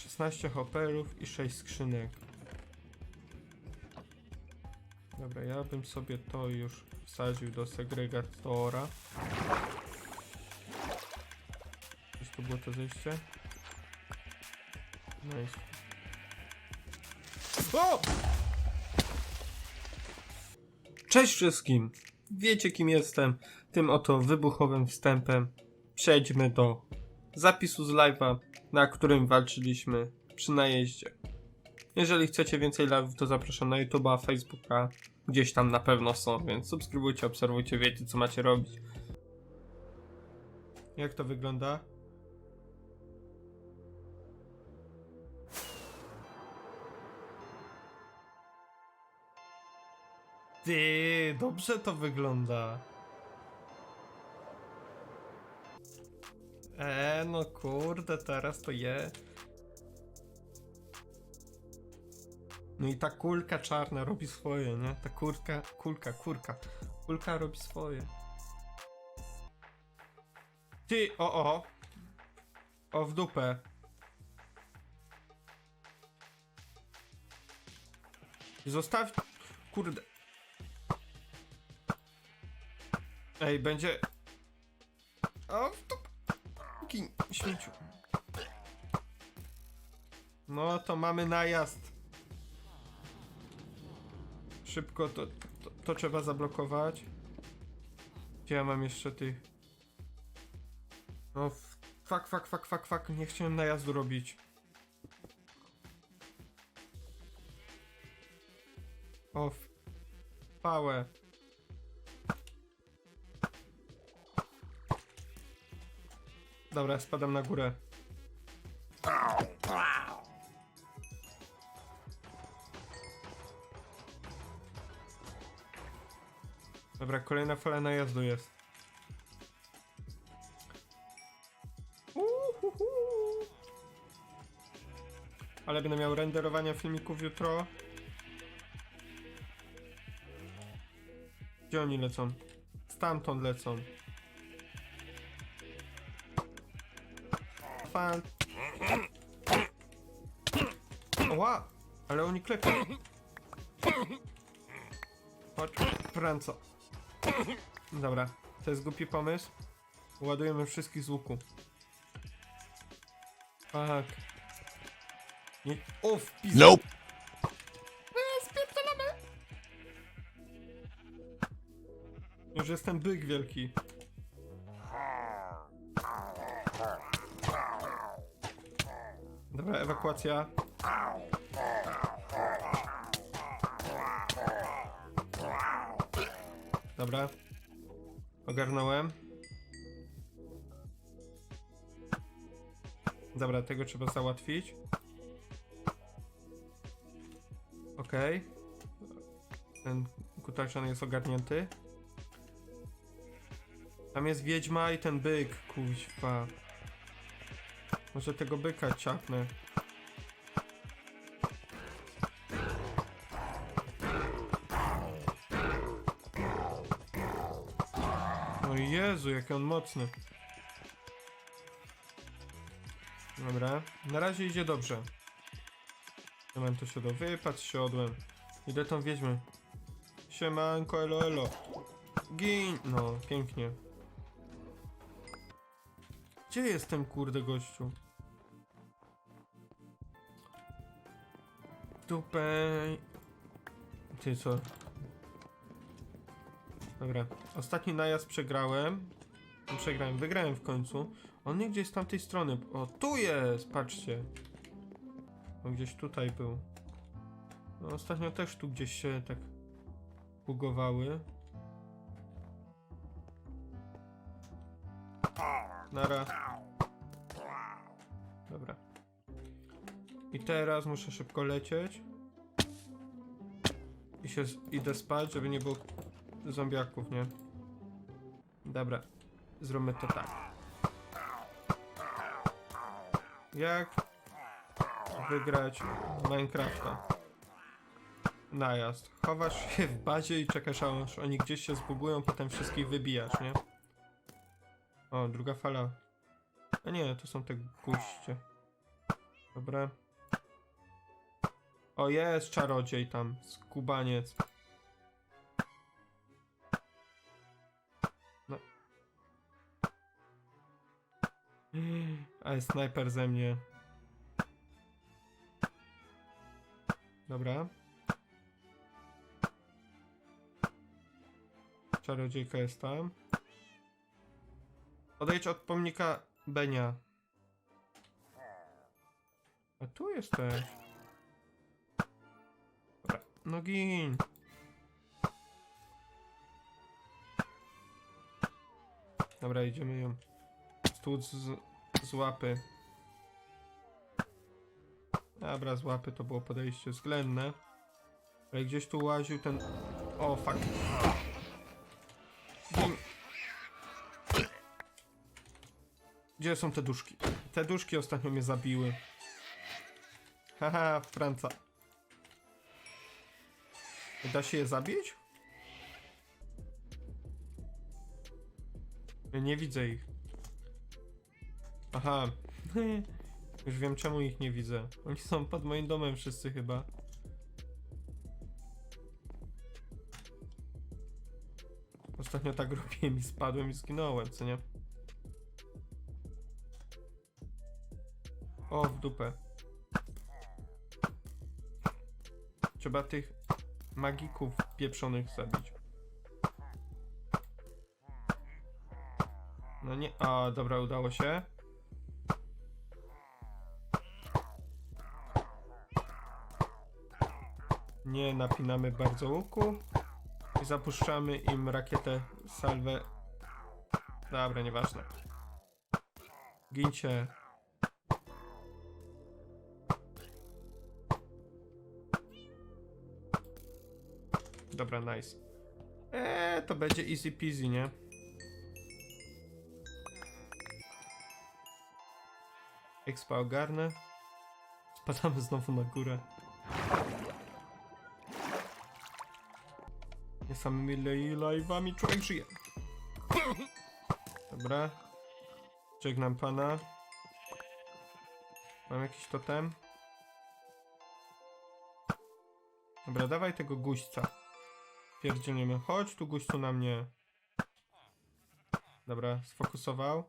16 hopperów i 6 skrzynek. Dobra, ja bym sobie to już wsadził do segregatora. Gdzieś tu było to zejście? Nice. O! Cześć wszystkim! Wiecie kim jestem. Tym oto wybuchowym wstępem przejdźmy do zapisu z live'a, na którym walczyliśmy przy najeździe. Jeżeli chcecie więcej live'ów, to zapraszam na YouTube'a, Facebooka, gdzieś tam na pewno są, więc subskrybujcie, obserwujcie, wiecie co macie robić. Jak to wygląda? Ty, dobrze to wygląda. E, no kurde, teraz to je. No i ta kulka czarna robi swoje, nie? Ta kurka, kulka, kurka. Kulka robi swoje. Ty, o, o. O, w dupę. Zostaw... Kurde. Ej, będzie... O, w dupę. Gin, śmieciu. No to mamy najazd. Szybko to, to, to trzeba zablokować. Gdzie ja mam jeszcze tych? No f- fuck, fuck, fuck, fuck, fuck. Nie chciałem najazdu robić. O, w pałę. Dobra, spadam na górę. Dobra, kolejna fala najazdu jest. Uhuhu. Ale będę miał renderowania filmików jutro. Gdzie oni lecą? Stamtąd lecą. Fan. Ła! Ale oni klepią. Chodź, Franco. Dobra, to jest głupi pomysł. Ładujemy wszystkich z łuku. Fuck. Nie. O, wpis. Nope. Spierdolamy. Już jestem byk wielki. Dobra, ewakuacja. Dobra. Ogarnąłem. Dobra, tego trzeba załatwić. Okej. Ten kutaczan jest ogarnięty. Tam jest wiedźma i ten byk, kuźwa. Może tego byka ciapnę. O Jezu, jaki on mocny. Dobra, na razie idzie dobrze. Ja mam to siodło. Wypadł siodłem. Idę tam wiedźmy. Siemanko, elo, elo. Gin! No, pięknie. Gdzie jestem, kurde, gościu? Dupę. Ty co? Dobra. Ostatni najazd przegrałem. No, Przegrałem, wygrałem w końcu. On nie gdzieś z tamtej strony. O, tu jest! Patrzcie. On gdzieś tutaj był. No, ostatnio też tu gdzieś się tak bugowały. Nara. Dobra. I teraz muszę szybko lecieć. I się idę spać, żeby nie było zombiaków, nie? Dobra. Zróbmy to tak. Jak wygrać Minecrafta? Najazd. Chowasz się w bazie i czekasz aż oni gdzieś się zbugują, potem wszystkich wybijasz, nie? O, druga fala. A nie, to są te guście. Dobra. O, jest czarodziej tam, skubaniec. No. Ale snajper ze mnie. Dobra. Czarodziejka jest tam. Odejdź od pomnika Benia. A tu jesteś. Dobra, no gin. Dobra, idziemy ją stłuc z, z łapy. Dobra, z łapy to było podejście względne. Ale gdzieś tu łaził ten... O, fuck. Gdzie są te duszki? Te duszki ostatnio mnie zabiły. Haha, Franca. Da się je zabić? Nie widzę ich. Aha. Już wiem czemu ich nie widzę. Oni są pod moim domem wszyscy chyba. Ostatnio tak robiłem i spadłem i zginąłem, co nie? O, w dupę. Trzeba tych magików pieprzonych zabić. No nie. A, dobra, udało się. Nie napinamy bardzo łuku. I zapuszczamy im rakietę salwę. Dobra, nieważne. Gincie. Dobra, nice. Eee, to będzie easy peasy, nie? Expa ogarnę. Spadamy znowu na górę. Nie samymi live'ami człowiek żyje. Dobra. Żegnam pana. Mam jakiś totem? Dobra, dawaj tego guźca. Pierdzielniemy. Chodź tu na mnie. Dobra, sfokusował.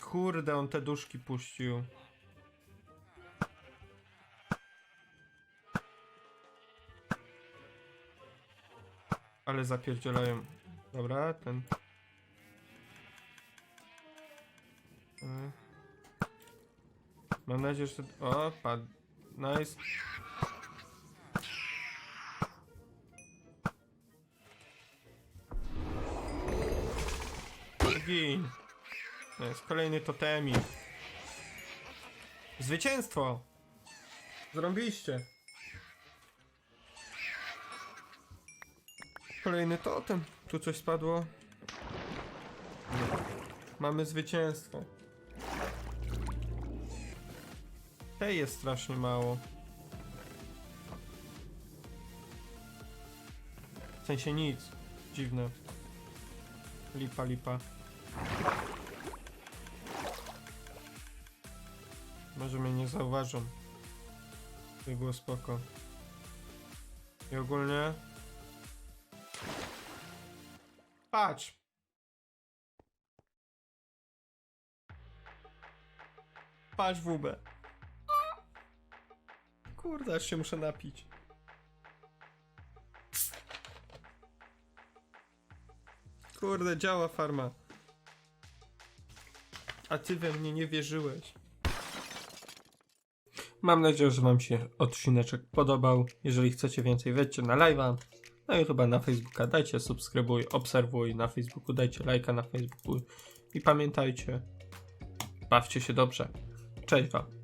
Kurde, on te duszki puścił. Ale zapierdzielają. Dobra, ten. E. Mam nadzieję, że... O, padł. Nice. Gin. To jest kolejny totemik. Zwycięstwo! Zrobiliście. Kolejny totem. Tu coś spadło. Mamy zwycięstwo. Tej jest strasznie mało. W sensie nic. Dziwne. Lipa, lipa. Może mnie nie zauważą. To było spoko. I ogólnie... Patrz! Patrz WB. Kurde, aż się muszę napić. Kurde, działa farma. A ty we mnie nie wierzyłeś. Mam nadzieję, że Wam się odcineczek podobał. Jeżeli chcecie więcej, wejdźcie na live'a, na YouTube'a, na Facebooka, dajcie subskrybuj, obserwuj na Facebooku, dajcie lajka na Facebooku i pamiętajcie, bawcie się dobrze. Cześć Wam.